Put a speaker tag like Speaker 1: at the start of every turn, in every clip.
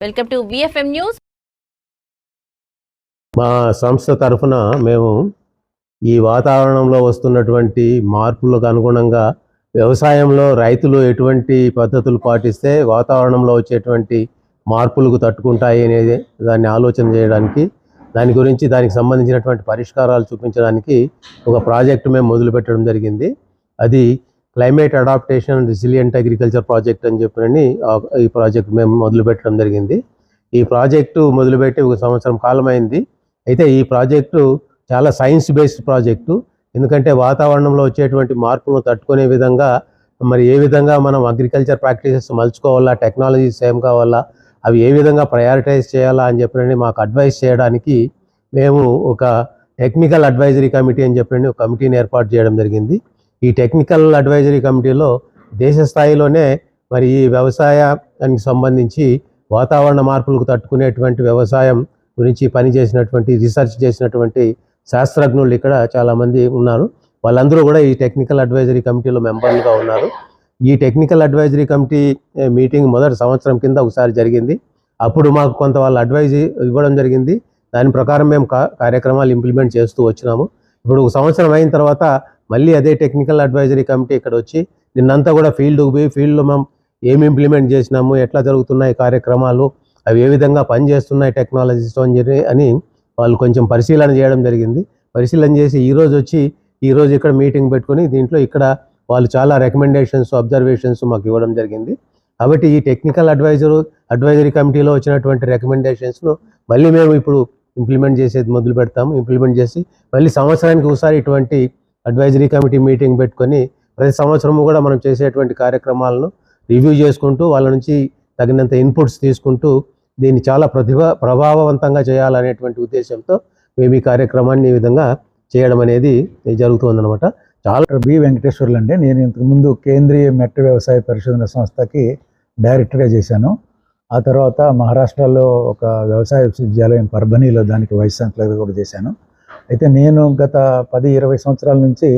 Speaker 1: Welcome to VFM news
Speaker 2: మా సంస్థ తరఫున మేము ఈ వాతావరణంలో వస్తున్నటువంటి మార్పులకు అనుగుణంగా వ్యవసాయంలో రైతులు ఎటువంటి పద్ధతులు పాటిస్తే వాతావరణంలో వచ్చేటువంటి మార్పులకు తట్టుకుంటాయి అనేది దాన్ని ఆలోచన చేయడానికి దాని గురించి దానికి సంబంధించినటువంటి పరిష్కారాలు చూపించడానికి ఒక ప్రాజెక్ట్ మేము మొదలుపెట్టడం జరిగింది. అది climate adaptation resilient agriculture project అని చెప్పినని ఈ ప్రాజెక్ట్ మేము మొదలుపెట్టడం జరిగింది. ఈ ప్రాజెక్టు మొదలుపెట్టి ఒక సంవత్సరం కాలం అయింది అయితే ఈ ప్రాజెక్టు చాలా సైన్స్ బేస్డ్ ప్రాజెక్టు. ఎందుకంటే వాతావరణంలో వచ్చేటువంటి మార్పులను తట్టుకునే విధంగా మరి ఏ విధంగా మనం అగ్రికల్చర్ ప్రాక్టీసెస్ మలుచుకోవాలా టెక్నాలజీస్ ఏం కావాలా అవి ఏ విధంగా ప్రయారిటైజ్ చేయాలా అని చెప్పినని మాకు అడ్వైస్ చేయడానికి మేము ఒక టెక్నికల్ అడ్వైజరీ కమిటీ అని చెప్పినని ఒక కమిటీని ఏర్పాటు చేయడం జరిగింది. ఈ టెక్నికల్ అడ్వైజరీ కమిటీలో దేశ స్థాయిలోనే మరి ఈ వ్యవసాయానికి సంబంధించి వాతావరణ మార్పులకు తట్టుకునేటువంటి వ్యవసాయం గురించి పనిచేసినటువంటి రీసెర్చ్ చేసినటువంటి శాస్త్రజ్ఞులు ఇక్కడ చాలామంది ఉన్నారు. వాళ్ళందరూ కూడా ఈ టెక్నికల్ అడ్వైజరీ కమిటీలో మెంబర్లుగా ఉన్నారు. ఈ టెక్నికల్ అడ్వైజరీ కమిటీ మీటింగ్ మొదటి సంవత్సరం కింద ఒకసారి జరిగింది. అప్పుడు మాకు కొంత వాళ్ళ అడ్వైజ్ ఇవ్వడం జరిగింది. దాని ప్రకారం మేము కార్యక్రమాలు ఇంప్లిమెంట్ చేస్తూ వచ్చినాము. ఇప్పుడు ఒక సంవత్సరం అయిన తర్వాత మళ్ళీ అదే టెక్నికల్ అడ్వైజరీ కమిటీ ఇక్కడ వచ్చి నిన్నంతా కూడా ఫీల్డ్కి పోయి ఫీల్డ్లో మేము ఏమి ఇంప్లిమెంట్ చేసినాము ఎట్లా జరుగుతున్నాయి కార్యక్రమాలు అవి ఏ విధంగా పనిచేస్తున్నాయి టెక్నాలజీస్ అని చెప్పి అని వాళ్ళు కొంచెం పరిశీలన చేయడం జరిగింది. పరిశీలన చేసి ఈరోజు వచ్చి ఈరోజు ఇక్కడ మీటింగ్ పెట్టుకొని దీంట్లో ఇక్కడ వాళ్ళు చాలా రికమెండేషన్స్ అబ్జర్వేషన్స్ మాకు ఇవ్వడం జరిగింది. కాబట్టి ఈ టెక్నికల్ అడ్వైజర్ అడ్వైజరీ కమిటీలో వచ్చినటువంటి రికమెండేషన్స్ను మళ్ళీ మేము ఇప్పుడు ఇంప్లిమెంట్ చేసేది మొదలు పెడతాము ఇంప్లిమెంట్ చేసి మళ్ళీ సంవత్సరానికి ఒకసారి ఇటువంటి అడ్వైజరీ కమిటీ మీటింగ్ పెట్టుకొని ప్రతి సంవత్సరము కూడా మనం చేసేటువంటి కార్యక్రమాలను రివ్యూ చేసుకుంటూ వాళ్ళ నుంచి తగినంత ఇన్పుట్స్ తీసుకుంటూ దీన్ని చాలా ప్రతిభ ప్రభావవంతంగా చేయాలనేటువంటి ఉద్దేశంతో మేము ఈ కార్యక్రమాన్ని ఈ విధంగా చేయడం అనేది జరుగుతుందన్నమాట. చాలా
Speaker 3: బి వెంకటేశ్వర్లు అండి. నేను ఇంతకుముందు కేంద్రీయ మెట్ట వ్యవసాయ పరిశోధన సంస్థకి డైరెక్టర్గా చేశాను. ఆ తర్వాత మహారాష్ట్రలో ఒక వ్యవసాయ విశ్వవిద్యాలయం పర్బనీలో దానికి వైస్ ఛాన్సలర్గా కూడా చేశాను. అయితే నేను గత పది ఇరవై సంవత్సరాల నుంచి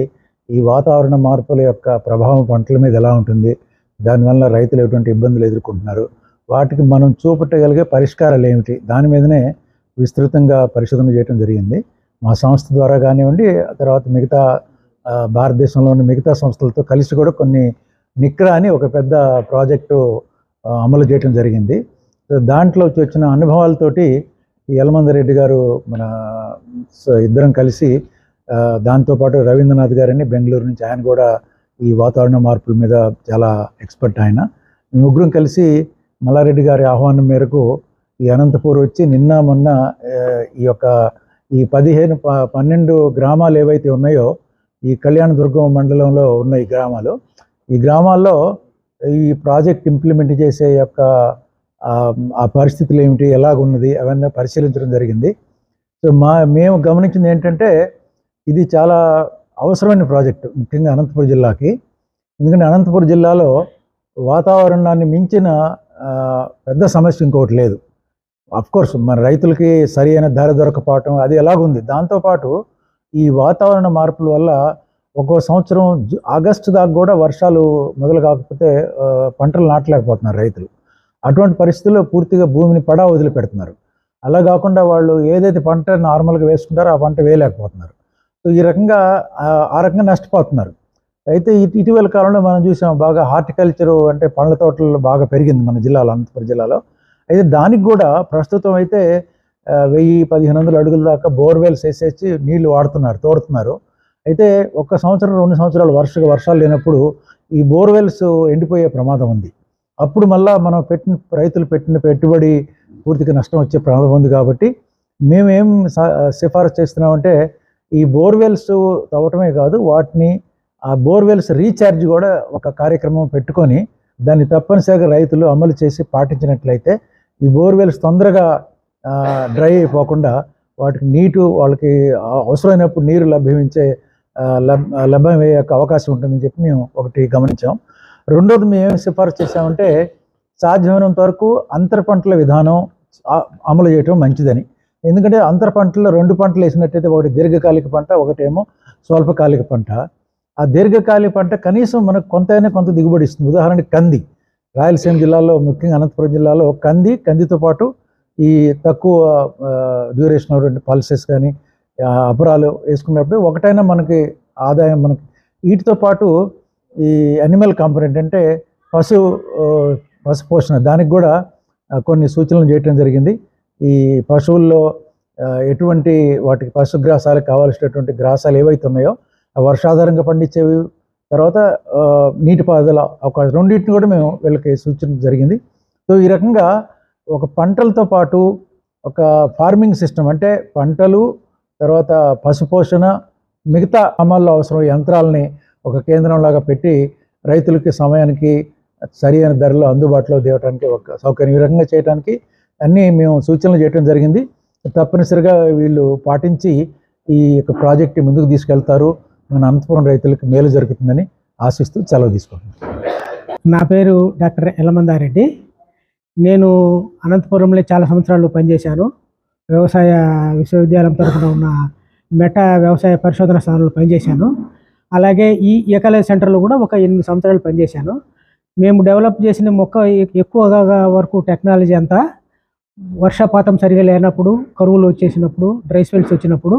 Speaker 3: ఈ వాతావరణ మార్పుల యొక్క ప్రభావం పంటల మీద ఎలా ఉంటుంది దానివల్ల రైతులు ఎటువంటి ఇబ్బందులు ఎదుర్కొంటున్నారు వాటికి మనం చూపెట్టగలిగే పరిష్కారాలు ఏమిటి దాని మీదనే విస్తృతంగా పరిశోధన చేయడం జరిగింది. మా సంస్థ ద్వారా కానివ్వండి ఆ తర్వాత మిగతా భారతదేశంలోని మిగతా సంస్థలతో కలిసి కూడా కొన్ని నిక్రా అని ఒక పెద్ద ప్రాజెక్టు అమలు చేయడం జరిగింది. దాంట్లో వచ్చి వచ్చిన అనుభవాలతోటి ఈ యలమంద రెడ్డి గారు మన సో ఇద్దరం కలిసి దాంతోపాటు రవీంద్రనాథ్ గారని బెంగళూరు నుంచి ఆయన కూడా ఈ వాతావరణ మార్పుల మీద చాలా ఎక్స్పర్ట్ ఆయన. ముగ్గురం కలిసి మల్లారెడ్డి గారి ఆహ్వానం మేరకు ఈ అనంతపూర్ వచ్చి నిన్న మొన్న ఈ యొక్క ఈ పదిహేను ప- పన్నెండు గ్రామాలు ఏవైతే ఉన్నాయో ఈ కళ్యాణదుర్గం మండలంలో ఉన్న ఈ గ్రామాలు ఈ గ్రామాల్లో ఈ ప్రాజెక్ట్ ఇంప్లిమెంట్ చేసే యొక్క ఆ, పరిస్థితులు ఏమిటి ఎలాగున్నది అవన్నీ పరిశీలించడం జరిగింది. సో మా మేము గమనించింది ఏంటంటే ఇది చాలా అవసరమైన ప్రాజెక్టు ముఖ్యంగా అనంతపురం జిల్లాకి. ఎందుకంటే అనంతపురం జిల్లాలో వాతావరణాన్ని మించిన పెద్ద సమస్య ఇంకొకటి లేదు. కోర్స్ మన రైతులకి సరి అయిన ధర దొరకపోవటం అది ఎలాగుంది. దాంతోపాటు ఈ వాతావరణ మార్పుల వల్ల ఒక్కో సంవత్సరం ఆగస్టు దాకా కూడా వర్షాలు మొదలు కాకపోతే పంటలు నాటలేకపోతున్నారు రైతులు. అటువంటి పరిస్థితుల్లో పూర్తిగా భూమిని పడా వదిలిపెడుతున్నారు. అలా కాకుండా వాళ్ళు ఏదైతే పంట నార్మల్గా వేసుకుంటారో ఆ పంట వేయలేకపోతున్నారు. సో ఈ రకంగా ఆ, రకంగా నష్టపోతున్నారు. అయితే ఇటు- ఇటీవల కాలంలో మనం చూసాం బాగా హార్టికల్చర్ అంటే పండ్ల తోటలు బాగా పెరిగింది మన జిల్లాలో అనంతపురం జిల్లాలో. అయితే దానికి కూడా ప్రస్తుతం అయితే వెయ్యి పదిహేను వందల అడుగుల దాకా బోర్వెల్స్ వేసేసి నీళ్ళు వాడుతున్నారు తోడుతున్నారు. అయితే ఒక్క సంవత్సరం రెండు సంవత్సరాలు వర్ష వర్షాలు లేనప్పుడు ఈ బోర్వెల్స్ ఎండిపోయే ప్రమాదం ఉంది. అప్పుడు మళ్ళీ మనం పెట్టిన రైతులు పెట్టిన పెట్టుబడి పూర్తిగా నష్టం వచ్చే ప్రమాదం ఉంది కాబట్టి మేమేం సిఫారసు చేస్తున్నామంటే ఈ బోర్వెల్స్ తవ్వటమే కాదు వాటిని ఆ బోర్వెల్స్ రీఛార్జ్ కూడా ఒక కార్యక్రమం పెట్టుకొని దాన్ని తప్పనిసరిగా రైతులు అమలు చేసి పాటించినట్లయితే ఈ బోర్వెల్స్ తొందరగా డ్రై అయిపోకుండా వాటికి నీటు వాళ్ళకి అవసరమైనప్పుడు నీరు లభ్యమించే లబ్ లభ్యమయ్యే అవకాశం ఉంటుందని చెప్పి మేము ఒకటి గమనించాం. రెండోది మేము సిఫార్సు సిఫారసు చేసామంటే సాధ్యమైనంత వరకు అంతర పంటల విధానం అమలు చేయటం మంచిదని. ఎందుకంటే అంతర పంటల్లో రెండు పంటలు వేసినట్టయితే ఒకటి దీర్ఘకాలిక పంట ఒకటేమో స్వల్పకాలిక పంట. ఆ దీర్ఘకాలిక పంట కనీసం మనకు కొంతైనా కొంత దిగుబడి ఇస్తుంది. ఉదాహరణకి కంది. రాయలసీమ జిల్లాలో ముఖ్యంగా అనంతపురం జిల్లాలో కంది కందితో పాటు ఈ తక్కువ డ్యూరేషన్ ఉన్నటువంటి పాలసీస్ కానీ అపురాలు వేసుకున్నప్పుడు ఒకటైనా మనకి ఆదాయం మనకి వీటితో పాటు ఈ అనిమల్ కాంపనెంట్ అంటే పశు పశు పోషణ. దానికి కూడా కొన్ని సూచనలు చేయటం జరిగింది. ఈ పశువుల్లో ఎటువంటి వాటికి పశుగ్రాసాలకు కావాల్సినటువంటి గ్రాసాలు ఏవైతే ఉన్నాయో వర్షాధారంగా పండించేవి తర్వాత నీటిపారుదల అవకాశం రెండింటిని కూడా మేము వీళ్ళకి సూచన జరిగింది. సో ఈ రకంగా ఒక పంటలతో పాటు ఒక ఫార్మింగ్ సిస్టమ్ అంటే పంటలు తర్వాత పశుపోషణ మిగతా అమల్లో అవసరం యంత్రాలని ఒక కేంద్రంలాగా పెట్టి రైతులకి సమయానికి సరి అయిన ధరలో అందుబాటులో తేవడానికి ఒక సౌకర్యం ఈ రకంగా చేయడానికి అన్నీ మేము సూచనలు చేయడం జరిగింది. తప్పనిసరిగా వీళ్ళు పాటించి ఈ యొక్క ప్రాజెక్ట్ ముందుకు తీసుకెళ్తారు. మన అనంతపురం రైతులకు మేలు జరుగుతుందని ఆశిస్తూ సెలవు తీసుకుంటున్నాను
Speaker 1: నా పేరు డాక్టర్ ఎల్లమందారెడ్డి నేను అనంతపురంలో చాలా సంవత్సరాలు పనిచేశాను. వ్యవసాయ విశ్వవిద్యాలయం తరఫున ఉన్న మెటా వ్యవసాయ పరిశోధన స్థానంలో పనిచేశాను. అలాగే ఈ ఏకాలయ సెంటర్లో కూడా ఒక ఎనిమిది సంవత్సరాలు పనిచేశాను. మేము డెవలప్ చేసిన మొక్క ఎక్కువగా వరకు టెక్నాలజీ అంతా వర్షపాతం సరిగా లేనప్పుడు కరువులు వచ్చేసినప్పుడు డ్రై స్పెల్స్ వచ్చినప్పుడు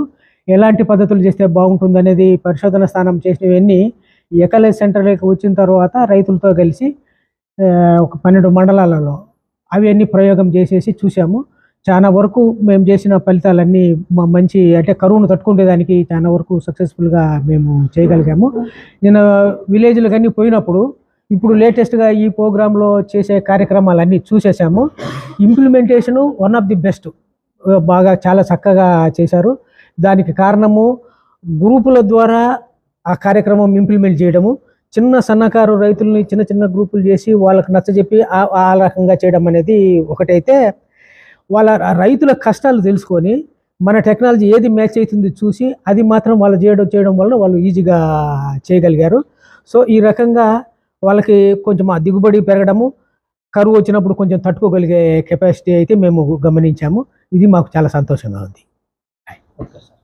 Speaker 1: ఎలాంటి పద్ధతులు చేస్తే బాగుంటుంది అనేది పరిశోధన స్థానం చేసినవన్నీ ఏకలయ సెంటర్లోకి వచ్చిన తర్వాత రైతులతో కలిసి ఒక పన్నెండు మండలాలలో అవి అన్ని ప్రయోగం చేసేసి చూసాము చాలా వరకు మేము చేసిన ఫలితాలన్నీ మా మంచి అంటే కరువును తట్టుకునేదానికి చాలా వరకు సక్సెస్ఫుల్గా మేము చేయగలిగాము. నేను విలేజ్లకు అన్నీ పోయినప్పుడు ఇప్పుడు లేటెస్ట్గా ఈ ప్రోగ్రాంలో చేసే కార్యక్రమాలన్నీ చూసేసాము. Implementation one of the best బాగా చాలా చక్కగా చేశారు. దానికి కారణము గ్రూపుల ద్వారా ఆ కార్యక్రమం ఇంప్లిమెంట్ చేయడము. చిన్న సన్నకారు రైతుల్ని చిన్న చిన్న గ్రూపులు చేసి వాళ్ళకి నచ్చజెప్పి ఆ- ఆ రకంగా చేయడం అనేది ఒకటైతే వాళ్ళ రైతుల కష్టాలు తెలుసుకొని మన టెక్నాలజీ ఏది మ్యాచ్ అవుతుంది చూసి అది మాత్రం వాళ్ళు చేయడం చేయడం వల్ల వాళ్ళు ఈజీగా చేయగలిగారు. సో ఈ రకంగా వాళ్ళకి కొంచెం ఆ దిగుబడి పెరగడము కరువు వచ్చినప్పుడు కొంచెం తట్టుకోగలిగే కెపాసిటీ అయితే మేము గమనించాము. ఇది మాకు చాలా సంతోషంగా ఉంది. Okay sir.